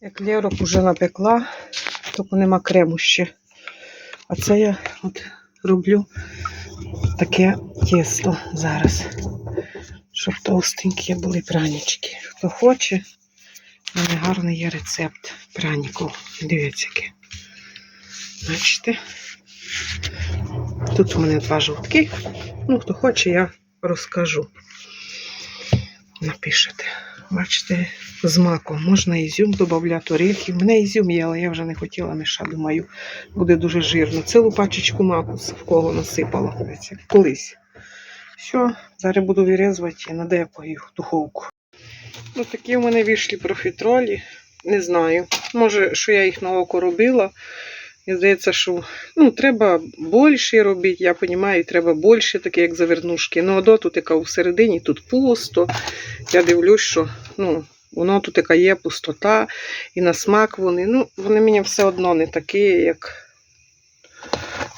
Еклерок уже напекла, тільки нема крему ще. А це я от роблю таке тісто зараз, щоб товстенькі були пранічки. Хто хоче, у мене гарний є рецепт праніку. Дивіться, яке. Бачите? Тут у мене два жовтки. Ну, хто хоче, я розкажу. Напишете. Бачите, з маком. Можна ізюм додати, орехи. У мене ізюм є, але я вже не хотіла мішати. Думаю, буде дуже жирно. Цілу пачечку маку в кого насипала. Колись. Все, зараз буду вирізувати і надепаю їх в духовку. Ну, такі в мене вийшли профітролі. Не знаю. Може, що я їх на око робила. Мені здається, що ну, треба більше робити, я розумію, треба більше, таке, як завернушки. Ну, а до тут яка всередині, тут пусто. Я дивлюсь, що ну, воно тут яка є пустота, і на смак вони. Ну, вони мені все одно не такі, як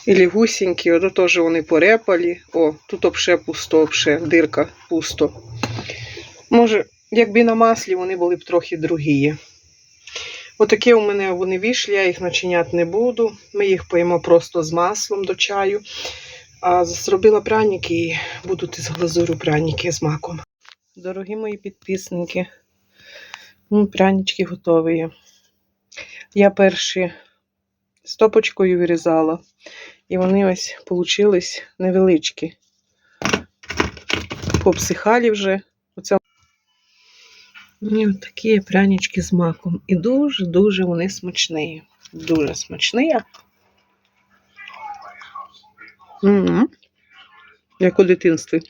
Ілі гусінькі, ото теж вони порепалі. О, тут обше пусто, обше, дирка пусто. Може, якби на маслі вони були б трохи другі. Отакі у мене вони вийшли, я їх начиняти не буду. Ми їх поїмо просто з маслом до чаю. А зробила пряники і будуть із глазурю пряники з маком. Дорогі мої підписники, ну, прянички готові. Я перші стопочкою вирізала, і вони ось получились невеличкі. Попсихалі вже. Оце і от такі прянички з маком. І дуже-дуже вони смачні. Дуже смачні. М-м. Як у дитинстві.